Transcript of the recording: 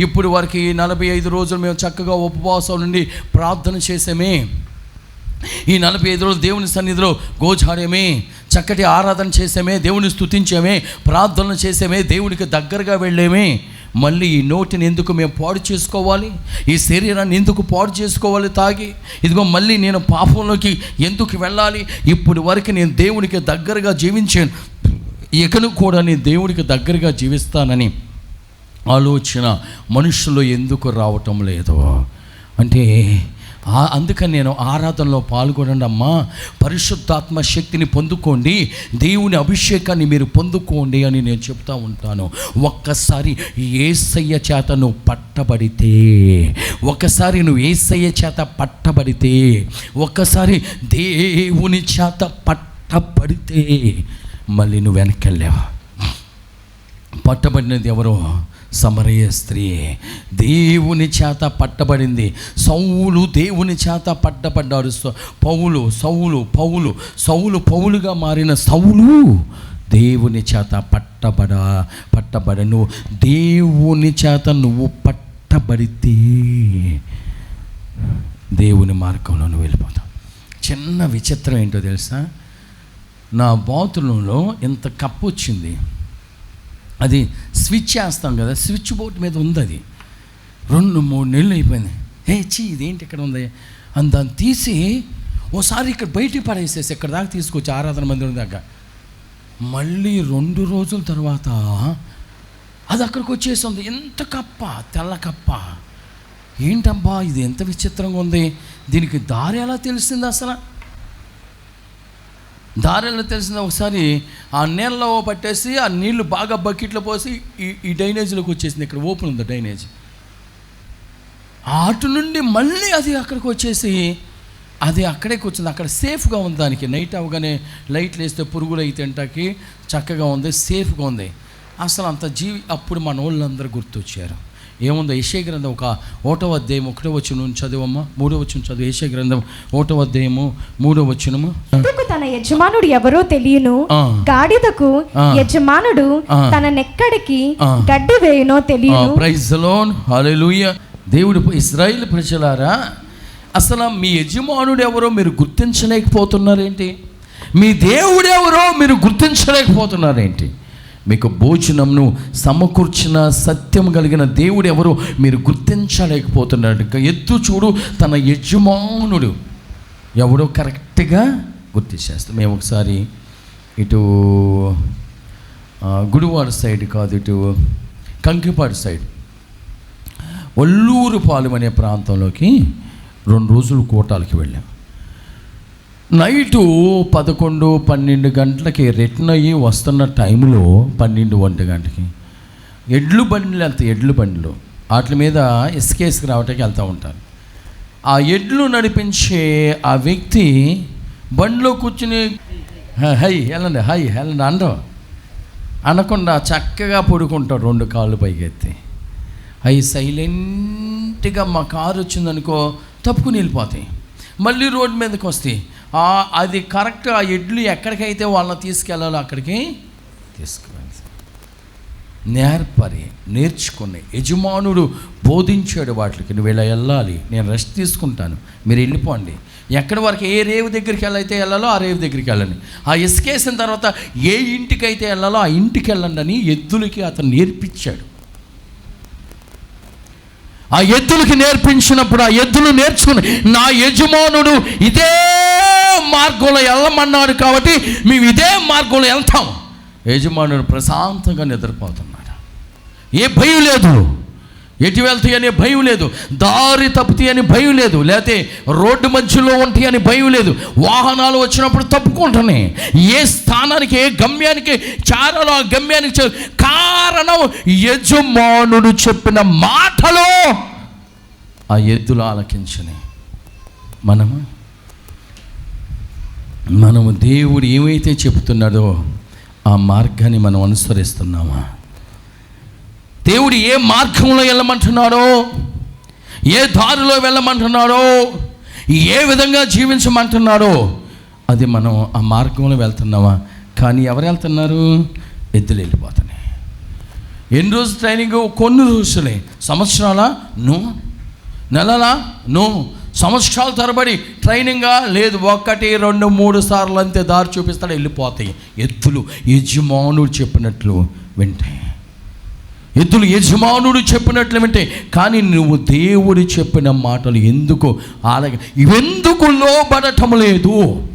ఇప్పుడు వరకు ఈ నలభై ఐదు రోజులు మేము చక్కగా ఉపవాసం నుండి ప్రార్థన చేసామే. ఈ నలభై ఐదు రోజులు దేవుని సన్నిధిలో గోచారమే. చక్కటి ఆరాధన చేసామే దేవుని స్థుతించామే ప్రార్థనలు చేసామే దేవునికి దగ్గరగా వెళ్ళేమే. మళ్ళీ ఈ నోటిని ఎందుకు మేము పాడు చేసుకోవాలి? ఈ శరీరాన్ని ఎందుకు పాడు చేసుకోవాలి తాగి? ఇదిగో మళ్ళీ నేను పాపంలోకి ఎందుకు వెళ్ళాలి? ఇప్పుడు వరకు నేను దేవునికి దగ్గరగా జీవించాను ఇకను కూడా నేను దేవునికి దగ్గరగా జీవిస్తానని ఆలోచన మనుషులు ఎందుకు రావటం లేదు? అంటే అందుకని నేను ఆరాధనలో పాల్గొనండి అమ్మా. పరిశుద్ధాత్మ శక్తిని పొందుకోండి. దేవుని అభిషేకాన్ని మీరు పొందుకోండి అని నేను చెప్తా ఉంటాను. ఒక్కసారి ఏసయ్య చేత నువ్వు పట్టబడితే ఒక్కసారి నువ్వు ఏసయ్య చేత పట్టబడితే ఒక్కసారి దేవుని చేత పట్టబడితే మళ్ళీ నువ్వు వెనక్కి వెళ్ళావా? పట్టబడినది ఎవరో? సమరయ స్త్రీ దేవుని చేత పట్టబడింది. సౌలు దేవుని చేత పట్టబడ్డారు పౌలు సౌలు పౌలు సౌలు పౌలుగా మారిన సౌలు దేవుని చేత పట్టబడ పట్టబడను. దేవుని చేత నువ్వు పట్టబడితే దేవుని మార్గంలో నువ్వు వెళ్ళిపోతావు. చిన్న విచిత్రం ఏంటో తెలుసా? నా బాతులలో ఇంత కప్పు వచ్చింది. అది స్విచ్ చేస్తాం కదా స్విచ్ బోర్డ్ మీద ఉంది అది. రెండు మూడు నెలలు అయిపోయింది. ఏ చీ ఇదేంటి ఇక్కడ ఉంది? అని దాన్ని తీసి ఓసారి ఇక్కడ బయటికి పడేసేసి ఇక్కడ దాకా తీసుకొచ్చి ఆరాధన మందిరం దాకా. మళ్ళీ రెండు రోజుల తర్వాత అది అక్కడికి వచ్చేసింది. ఎంత కప్ప తెల్ల కప్ప. ఏంటబ్బా ఇది ఎంత విచిత్రంగా ఉంది. దీనికి దారి ఎలా తెలిసింది అసలు? దారిలో తెలిసిన ఒకసారి ఆ నీళ్ళలో పట్టేసి ఆ నీళ్ళు బాగా బకెట్లో పోసి ఈ ఈ డ్రైనేజీలోకి వచ్చేసింది. ఇక్కడ ఓపెన్ ఉంది డ్రైనేజ్. అటు నుండి మళ్ళీ అది అక్కడికి వచ్చేసి అది అక్కడే కూర్చుంది. అక్కడ సేఫ్గా ఉంది దానికి. నైట్ అవగానే లైట్లు వేస్తే పురుగులు అయితే తింటాకి చక్కగా ఉంది సేఫ్గా ఉంది. అసలు అంత జీవి అప్పుడు మన వాళ్ళందరూ గుర్తొచ్చారు. ఏముందో? యశే గ్రంథం ఒక ఓటో అధ్యాయం ఒకటో వచ్చిన చదువమ్మా. మూడో వచ్చిన చదువు. యశే గ్రంథం ఓటో అధ్యాయము మూడో వచ్చినము ఎద్దుకు తన యజమానుడు ఎవరో తెలియను. గాడిదకు. యజమానుడు. తన నెక్కడికి. గడ్డి వేయునో తెలియను. Praise lord hallelujah. దేవుడు ఇస్రాయిల్ ప్రజలారా అసలు మీ యజమానుడు ఎవరో మీరు గుర్తించలేకపోతున్నారేంటి? మీ దేవుడు ఎవరో మీరు గుర్తించలేకపోతున్నారేంటి? మీకు భోజనంను సమకూర్చిన సత్యం కలిగిన దేవుడు ఎవరో మీరు గుర్తించలేకపోతున్నారు ఇంకా ఎత్తు చూడు తన యజమానుడు ఎవడో కరెక్ట్గా గుర్తించేస్తాం మేము ఒకసారి ఇటు గుడివాడ సైడ్ కాదు ఇటు కంకిపాడు సైడ్. ఒల్లూరు పాలెం అనే ప్రాంతంలోకి రెండు రోజులు కోటాలకి వెళ్ళాం. నైటు పదకొండు పన్నెండు గంటలకి రిటర్న్ అయ్యి వస్తున్న టైంలో పన్నెండు ఒంటి గంటకి. ఎడ్లు బండ్లు వెళ్తాయి ఎడ్లు బండ్లు. వాటి మీద ఇసుకేసుకు రావటానికి వెళ్తూ ఉంటారు. ఆ ఎడ్లు నడిపించే ఆ వ్యక్తి బండిలో కూర్చుని హై వెళ్ళండి హై వెళ్ళండి అనరు అనకుండా చక్కగా పడుకుంటాడు రెండు కాళ్ళు పైకెత్తి. అవి సైలెంట్గా మా కారు వచ్చిందనుకో తప్పుకుని వెళ్ళిపోతాయి. మళ్ళీ రోడ్డు మీదకి వస్తాయి. అది కరెక్ట్ ఆ ఎడ్లు ఎక్కడికైతే వాళ్ళని తీసుకెళ్ళాలో అక్కడికి తీసుకువెళ్తాయి నేర్పరి నేర్చుకుని యజమానుడు బోధించాడు వాటికి. నువ్వు ఇలా వెళ్ళాలి నేను రెస్ట్ తీసుకుంటాను మీరు వెళ్ళిపోండి. ఎక్కడి వరకు ఏ రేవు దగ్గరికి వెళ్ళైతే వెళ్ళాలో ఆ రేవు దగ్గరికి వెళ్ళండి. ఆ ఇసుకేసిన తర్వాత ఏ ఇంటికైతే వెళ్ళాలో ఆ ఇంటికి వెళ్ళండి అని ఎద్దులకి అతను నేర్పించాడు. ఆ ఎద్దులకి నేర్పించినప్పుడు ఆ ఎద్దులు నేర్చుకుని నా యజమానుడు ఇదే మార్గంలో వెళ్ళమన్నాడు కాబట్టి మేము ఇదే మార్గంలో వెళ్తాం. యజమానుడు ప్రశాంతంగా నిద్రపోతున్నాడు. ఏ భయం లేదు. ఎటు వెళ్తాయి అనే భయం లేదు. దారి తప్పుతాయి అని భయం లేదు. లేకపోతే రోడ్డు మధ్యలో ఉంటాయి అని భయం లేదు. వాహనాలు వచ్చినప్పుడు తప్పుకుంటున్నాయి. ఏ స్థానానికి ఏ గమ్యానికి చారాలో ఆ గమ్యానికి కా కారణం యజమానుడు చెప్పిన మాటలో ఆ ఎద్దులు ఆలకించని. మనము? మనము దేవుడు ఏమైతే చెప్తున్నాడో ఆ మార్గాన్ని మనం అనుసరిస్తున్నామా? దేవుడు ఏ మార్గంలో వెళ్ళమంటున్నాడో? ఏ దారిలో వెళ్ళమంటున్నాడో? ఏ విధంగా జీవించమంటున్నాడో? అది మనం ఆ మార్గంలో వెళ్తున్నామా? కానీ ఎవరు వెళ్తున్నారు? ఎద్దులు వెళ్ళిపోతారు. ఎన్ని రోజులు ట్రైనింగ్ కొన్ని రోజులే. సంవత్సరాల? నో. నెలలా? నో. సంవత్సరాల తరబడి ట్రైనింగా లేదు. ఒకటి రెండు మూడు సార్లు అంతే దారి చూపిస్తాడు వెళ్ళిపోతాయి. ఎద్దులు యజమానుడు చెప్పినట్లు వింటాయి ఎద్దులు యజమానుడు చెప్పినట్లు వింటే. కానీ నువ్వు దేవుడు చెప్పిన మాటలు ఎందుకు ఆలగ ఇవెందుకు లోబడటం లేదు?